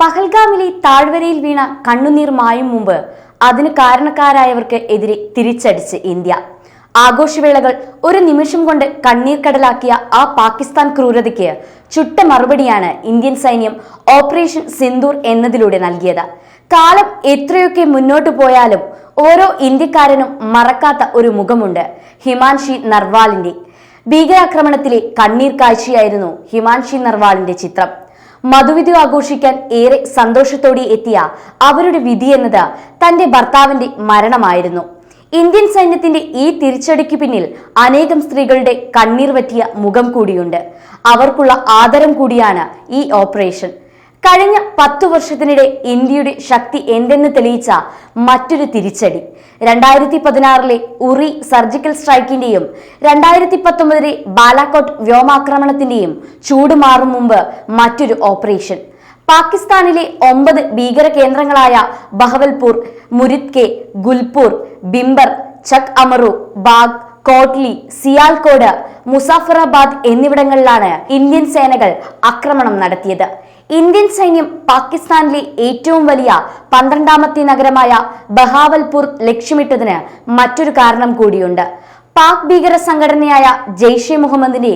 പഹൽഗാമിലെ താഴ്വരയിൽ വീണ കണ്ണുനീർ മായും മുമ്പ് അതിന് കാരണക്കാരായവർക്ക് എതിരെ തിരിച്ചടിച്ച് ഇന്ത്യ. ആഘോഷവേളകൾ ഒരു നിമിഷം കൊണ്ട് കണ്ണീർ കടലാക്കിയ ആ പാകിസ്ഥാൻ ക്രൂരതയ്ക്ക് ചുട്ട മറുപടിയാണ് ഇന്ത്യൻ സൈന്യം ഓപ്പറേഷൻ സിന്ദൂർ എന്നതിലൂടെ നൽകിയത്. കാലം എത്രയൊക്കെ മുന്നോട്ട് പോയാലും ഓരോ ഇന്ത്യക്കാരനും മറക്കാത്ത ഒരു മുഖമുണ്ട് ഹിമാൻഷി നർവാളിന്റെ. ഭീകരാക്രമണത്തിലെ കണ്ണീർ കാഴ്ചയായിരുന്നു ഹിമാൻഷി നർവാളിന്റെ ചിത്രം. മധുവിധി ആഘോഷിക്കാൻ ഏറെ സന്തോഷത്തോടെ എത്തിയ അവരുടെ വിധി എന്നത് തന്റെ ഭർത്താവിന്റെ മരണമായിരുന്നു. ഇന്ത്യൻ സൈന്യത്തിന്റെ ഈ തിരിച്ചടിക്ക് പിന്നിൽ അനേകം സ്ത്രീകളുടെ കണ്ണീർ പറ്റിയ മുഖം കൂടിയുണ്ട്. അവർക്കുള്ള ആദരം കൂടിയാണ് ഈ ഓപ്പറേഷൻ. കഴിഞ്ഞ പത്തു വർഷത്തിനിടെ ഇന്ത്യയുടെ ശക്തി എന്തെന്ന് തെളിയിച്ച മറ്റൊരു തിരിച്ചടി. രണ്ടായിരത്തി പതിനാറിലെ ഉറി സർജിക്കൽ സ്ട്രൈക്കിന്റെയും രണ്ടായിരത്തി പത്തൊമ്പതിലെ ബാലാക്കോട്ട് വ്യോമാക്രമണത്തിന്റെയും ചൂട് മാറും മുമ്പ് മറ്റൊരു ഓപ്പറേഷൻ. പാകിസ്ഥാനിലെ ഒമ്പത് ഭീകര കേന്ദ്രങ്ങളായ ബഹവൽപൂർ മുരിത്കെ ഗുൽപൂർ ബിംബർ ചക് അമറു ബാഗ് കോട്ട്ലി സിയാൽകോട് മുസാഫറാബാദ് എന്നിവിടങ്ങളിലാണ് ഇന്ത്യൻ സേനകൾ ആക്രമണം നടത്തിയത്. ഇന്ത്യൻ സൈന്യം പാകിസ്ഥാനിലെ ഏറ്റവും വലിയ പന്ത്രണ്ടാമത്തെ നഗരമായ ബഹാവൽപൂർ ലക്ഷ്യമിട്ടതിന് മറ്റൊരു കാരണം കൂടിയുണ്ട്. പാക് ഭീകര സംഘടനയായ ജെയ്ഷെ മുഹമ്മദിന്റെ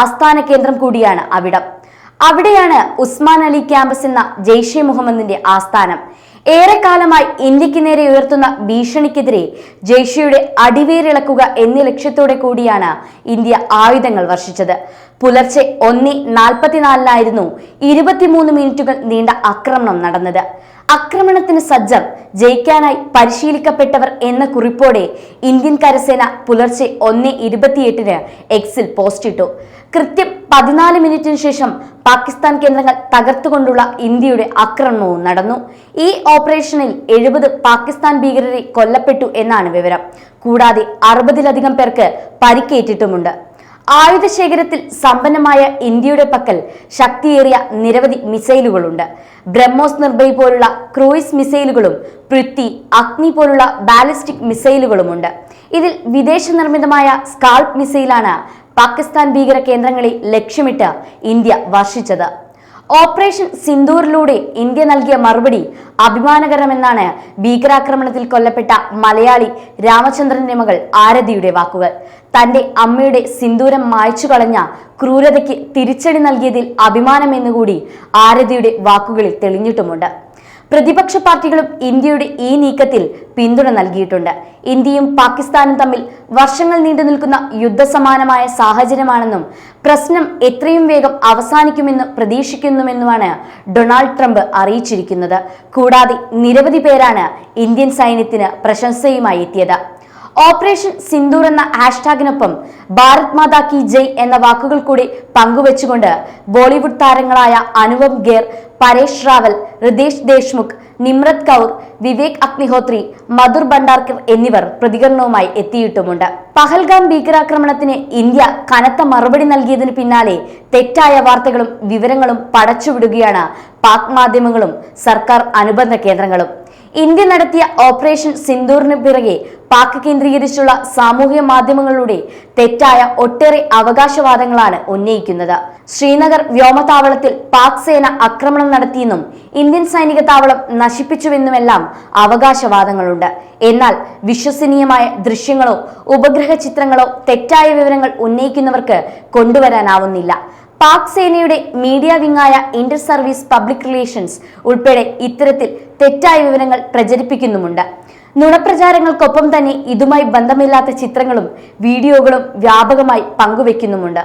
ആസ്ഥാന കേന്ദ്രം കൂടിയാണ് അവിടം. അവിടെയാണ് ഉസ്മാൻ അലി ക്യാമ്പസ് എന്ന ജെയ്ഷെ മുഹമ്മദിന്റെ ആസ്ഥാനം. ഏറെക്കാലമായി ഇന്ത്യയ്ക്ക് നേരെ ഉയർത്തുന്ന ഭീഷണിക്കെതിരെ ജെയ്ഷയുടെ അടിവേരിളക്കുക എന്നീ ലക്ഷ്യത്തോടെ കൂടിയാണ് ഇന്ത്യ ആയുധങ്ങൾ വർഷിച്ചത്. പുലർച്ചെ ഒന്നി നാൽപ്പത്തിനാലിനായിരുന്നു ഇരുപത്തിമൂന്ന് മിനിറ്റുകൾ നീണ്ട ആക്രമണം നടന്നത്. ആക്രമണത്തിന് സജ്ജം ജയിക്കാനായി പരിശീലിക്കപ്പെട്ടവർ എന്ന കുറിപ്പോടെ ഇന്ത്യൻ കരസേന പുലർച്ചെ ഒന്ന് ഇരുപത്തിയെട്ടിന് എക്സിൽ പോസ്റ്റിട്ടു. കൃത്യം പതിനാല് മിനിറ്റിന് ശേഷം പാകിസ്ഥാൻ കേന്ദ്രങ്ങൾ തകർത്തുകൊണ്ടുള്ള ഇന്ത്യയുടെ ആക്രമണവും നടന്നു. ഈ ഓപ്പറേഷനിൽ എഴുപത് പാകിസ്ഥാൻ ഭീകരരെ കൊല്ലപ്പെട്ടു എന്നാണ് വിവരം. കൂടാതെ അറുപതിലധികം പേർക്ക് പരിക്കേറ്റിട്ടുമുണ്ട്. ആയുധശേഖരത്തിൽ സമ്പന്നമായ ഇന്ത്യയുടെ പക്കൽ ശക്തിയേറിയ നിരവധി മിസൈലുകളുണ്ട്. ബ്രഹ്മോസ് നിർഭയ് പോലുള്ള ക്രൂയിസ് മിസൈലുകളും പൃഥ്വി അഗ്നി പോലുള്ള ബാലിസ്റ്റിക് മിസൈലുകളുമുണ്ട്. ഇതിൽ വിദേശ നിർമ്മിതമായ സ്കാൾപ് മിസൈലാണ് പാകിസ്ഥാൻ ഭീകര കേന്ദ്രങ്ങളെ ലക്ഷ്യമിട്ട് ഇന്ത്യ വർഷിച്ചത്. ഓപ്പറേഷൻ സിന്ദൂറിലൂടെ ഇന്ത്യ നൽകിയ മറുപടി അഭിമാനകരമെന്നാണ് ഭീകരാക്രമണത്തിൽ കൊല്ലപ്പെട്ട മലയാളി രാമചന്ദ്രന്റെ മകൾ ആരതിയുടെ വാക്കുകൾ. തന്റെ അമ്മയുടെ സിന്ദൂരം മായ്ച്ചു കളഞ്ഞ ക്രൂരതയ്ക്ക് തിരിച്ചടി നൽകിയതിൽ അഭിമാനമെന്നുകൂടി ആരതിയുടെ വാക്കുകളിൽ തെളിഞ്ഞിട്ടുമുണ്ട്. പ്രതിപക്ഷ പാർട്ടികളും ഇന്ത്യയുടെ ഈ നീക്കത്തിൽ പിന്തുണ നൽകിയിട്ടുണ്ട്. ഇന്ത്യയും പാകിസ്ഥാനും തമ്മിൽ വർഷങ്ങൾ നീണ്ടു നിൽക്കുന്ന യുദ്ധസമാനമായ സാഹചര്യമാണെന്നും പ്രശ്നം എത്രയും വേഗം അവസാനിക്കുമെന്ന് പ്രതീക്ഷിക്കുന്നുമെന്നുമാണ് ഡൊണാൾഡ് ട്രംപ് അറിയിച്ചിരിക്കുന്നത്. കൂടാതെ നിരവധി പേരാണ് ഇന്ത്യൻ സൈന്യത്തിന് പ്രശംസയുമായി എത്തിയത്. ഓപ്പറേഷൻ സിന്ദൂർ എന്ന ഹാഷ്ടാഗിനൊപ്പം ഭാരത് മാതാ കി ജയ് എന്ന വാക്കുകൾ കൂടി പങ്കുവച്ചുകൊണ്ട് ബോളിവുഡ് താരങ്ങളായ അനുപം ഗേർ പരേഷ് റാവൽ ഹൃദേശ് ദേശ്മുഖ് നിമ്രത് കൗർ വിവേക് അഗ്നിഹോത്രി മധുർ ഭണ്ഡാർക്കർ എന്നിവർ പ്രതികരണവുമായി എത്തിയിട്ടുമുണ്ട്. പഹൽഗാം ഭീകരാക്രമണത്തിന് ഇന്ത്യ കനത്ത മറുപടി നൽകിയതിന് പിന്നാലെ തെറ്റായ വാർത്തകളും വിവരങ്ങളും പടച്ചുവിടുകയാണ് പാക് മാധ്യമങ്ങളും സർക്കാർ അനുബന്ധ കേന്ദ്രങ്ങളും. ഇന്ത്യ നടത്തിയ ഓപ്പറേഷൻ സിന്ദൂറിന് പിറകെ പാക് കേന്ദ്രീകരിച്ചുള്ള സാമൂഹ്യ മാധ്യമങ്ങളുടെ തെറ്റായ ഒട്ടേറെ അവകാശവാദങ്ങളാണ് ഉന്നയിക്കുന്നത്. ശ്രീനഗർ വ്യോമതാവളത്തിൽ പാക് സേന ആക്രമണം നടത്തിയെന്നും ഇന്ത്യൻ സൈനിക താവളം നശിപ്പിച്ചുവെന്നുമെല്ലാം അവകാശവാദങ്ങളുണ്ട്. എന്നാൽ വിശ്വസനീയമായ ദൃശ്യങ്ങളോ ഉപഗ്രഹ ചിത്രങ്ങളോ തെറ്റായ വിവരങ്ങൾ ഉന്നയിക്കുന്നവർക്ക് കൊണ്ടുവരാനാവുന്നില്ല. പാക് സേനയുടെ മീഡിയ വിങ്ങായ ഇന്റർ സർവീസ് പബ്ലിക് റിലേഷൻസ് ഉൾപ്പെടെ ഇത്തരത്തിൽ തെറ്റായ വിവരങ്ങൾ പ്രചരിപ്പിക്കുന്നുമുണ്ട്. നുണപ്രചാരങ്ങൾക്കൊപ്പം തന്നെ ഇതുമായി ബന്ധമില്ലാത്ത ചിത്രങ്ങളും വീഡിയോകളും വ്യാപകമായി പങ്കുവെക്കുന്നുമുണ്ട്.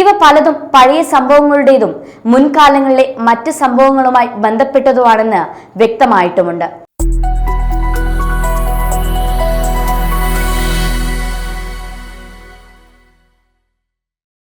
ഇവ പലതും പഴയ സംഭവങ്ങളുടേതും മുൻകാലങ്ങളിലെ മറ്റ് സംഭവങ്ങളുമായി ബന്ധപ്പെട്ടതുമാണെന്ന് വ്യക്തമായിട്ടുമുണ്ട്.